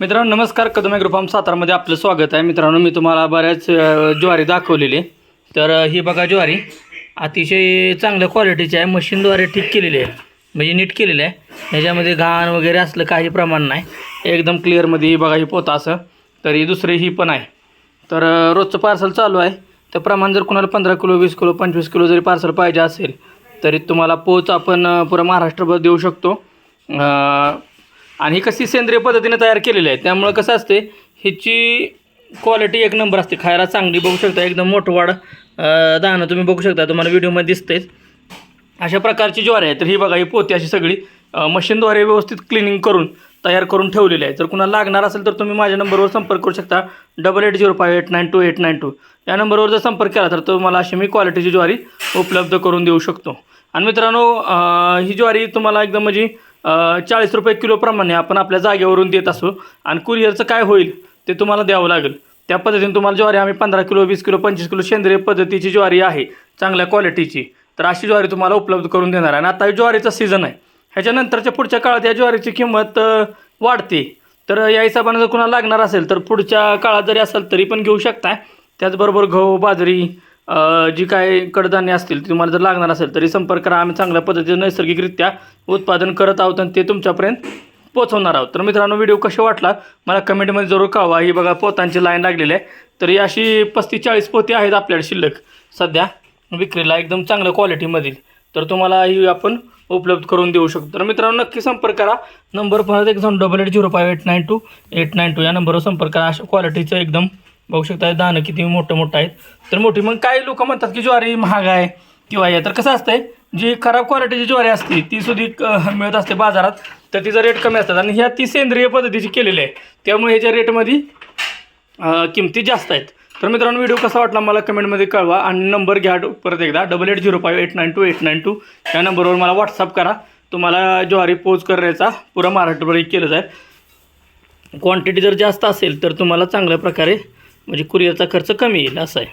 मित्रांनो नमस्कार. कदम ॲग्रो सातारामध्ये आपलं स्वागत आहे. मित्रांनो मी तुम्हाला बऱ्याच ज्वारी दाखवलेली. आहे. तर ही बघा ज्वारी. अतिशय चांगल्या क्वालिटीची आहे. मशीनद्वारे ठीक केलेली आहे. म्हणजे नीट केलेली आहे. ह्याच्यामध्ये घाण वगैरे असलं काही प्रमाण नाही. एकदम क्लिअरमध्ये ही बघा ही पोता असं. तर ही दुसरी ही पण आहे. तर रोजचं पार्सल चालू आहे. तर प्रमाण जर कुणाला पंधरा किलो वीस किलो पंचवीस किलो जरी पार्सल पाहिजे असेल तरी तुम्हाला पोच आपण पुरा महाराष्ट्रभर देऊ शकतो. आणि ही कशी सेंद्रिय पद्धतीने तयार केलेली आहे त्यामुळं कसं असते ह्याची क्वालिटी एक नंबर असते. खायला चांगली बघू शकता एकदम मोठं वाढ अ, दाणं तुम्ही बघू शकता तुम्हाला व्हिडिओमध्ये दिसतेच अशा प्रकारची ज्वारी आहे तर ही बघा ही पोती अशी सगळी मशीनद्वारे व्यवस्थित क्लिनिंग करून तयार करून ठेवलेली आहे. जर कुणाला लागणार असेल तर तुम्ही माझ्या नंबरवर संपर्क करू शकता double eight zero five eight nine two eight nine two या नंबरवर जर संपर्क केला तर तुम्हाला अशी मी क्वालिटीची ज्वारी उपलब्ध करून देऊ शकतो. आणि मित्रांनो ही ज्वारी तुम्हाला एकदम म्हणजे चाळीस रुपये किलोप्रमाणे आपण आपल्या जागेवरून देत असू आणि कुरिअरचं काय होईल ते तुम्हाला द्यावं लागेल. त्या पद्धतीने तुम्हाला ज्वारी आम्ही पंधरा किलो वीस किलो पंचवीस किलो सेंद्रिय पद्धतीची ज्वारी आहे चांगल्या क्वालिटीची तर अशी ज्वारी तुम्हाला उपलब्ध करून देणार आहे. आणि आता ज्वारीचा सीझन आहे. ह्याच्यानंतरच्या पुढच्या काळात या ज्वारीची किंमत वाढते. तर या हिशोबाने जर कुणाला लागणार असेल तर पुढच्या काळात जरी असेल तरी पण घेऊ शकताय. त्याचबरोबर गहू बाजरी जी काय कडधान्य असतील ती तुम्हाला जर लागणार असेल तरी संपर्क करा. आम्ही चांगल्या पद्धतीने नैसर्गिकरित्या उत्पादन करत आहोत आणि ते तुमच्यापर्यंत पोचवणार आहोत. तर मित्रांनो व्हिडिओ कसा वाटला? मला कमेंटमध्ये जरूर कळवा. ही बघा पोतांची लाईन लागलेली आहे. तर ही अशी पस्तीस चाळीस पोती आहेत आपल्याकडे शिल्लक. सध्या विक्रीला एकदम चांगल्या क्वालिटीमधील तर तुम्हाला ही आपण उपलब्ध करून देऊ शकतो. तर मित्रांनो नक्की संपर्क करा. नंबर परत एक जाऊन double eight zero five eight nine two eight nine two या नंबरवर संपर्क करा. अशा क्वालिटीचं एकदम बघू शकता दाणं किती मोठं मोठं आहेत. तर मोठी मग काही लोक म्हणतात की ज्वारी महाग आहे किंवा या तर कसं असतंय जी खराब क्वालिटीची ज्वारी असते ती सुद्धा मिळत असते बाजारात. तर तिचा रेट कमी असतात. आणि ह्या ती सेंद्रिय पद्धतीची केलेली आहे. त्यामुळे ह्याच्या रेटमध्ये किमती जास्त आहेत. तर मित्रांनो व्हिडिओ कसा वाटला मला कमेंटमध्ये कळवा. आणि नंबर घ्या परत एकदा. Double eight zero five eight nine two eight nine two या नंबरवर मला व्हॉट्सअप करा. तुम्हाला ज्वारी पोच करण्याचा पुरा महाराष्ट्रभर केलं जाईल. क्वांटिटी जर जास्त असेल तर तुम्हाला चांगल्या प्रकारे म्हणजे कुरिअरचा खर्च कमी येईल असं आहे.